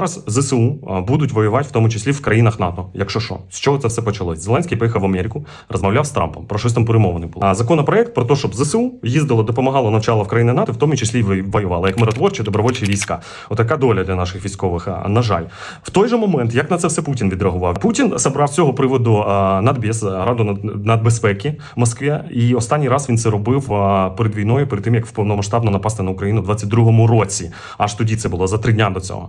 Зараз ЗСУ будуть воювати в тому числі в країнах НАТО. Якщо що, з чого це все почалось? Зеленський поїхав в Америку, розмовляв з Трампом. Про щось там перемовини було. А законопроект про те, щоб ЗСУ їздило, допомагало, навчало в країни НАТО, в тому числі й воювало, як миротворчі, добровольчі війська. Отака доля для наших військових. На жаль, в той же момент, як на це все Путін відреагував. Путін собрав з цього приводу надбез, Раду над- нацбезпеки в Москві. І останній раз він це робив перед війною, перед тим як повномасштабно напасти на Україну в 22-му році. Аж тоді це було за три дня до цього.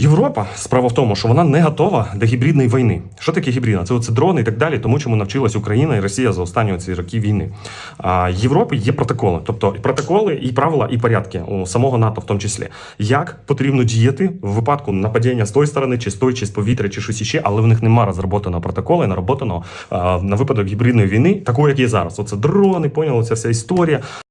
Європа справа в тому, що вона не готова до гібридної війни. Що таке гібридна? Це оце дрони і так далі, тому чому навчилась Україна і Росія за останні ці роки війни. А Європі є протоколи, тобто і протоколи, і правила, і порядки у самого НАТО, в тому числі, як потрібно діяти в випадку нападіння з тої сторони, чи з тої, чи з повітря, чи щось іще, але в них немає розроботаного протоколу, і на випадок гібридної війни, такої, як є зараз. Оце дрони, поняли, ця вся історія.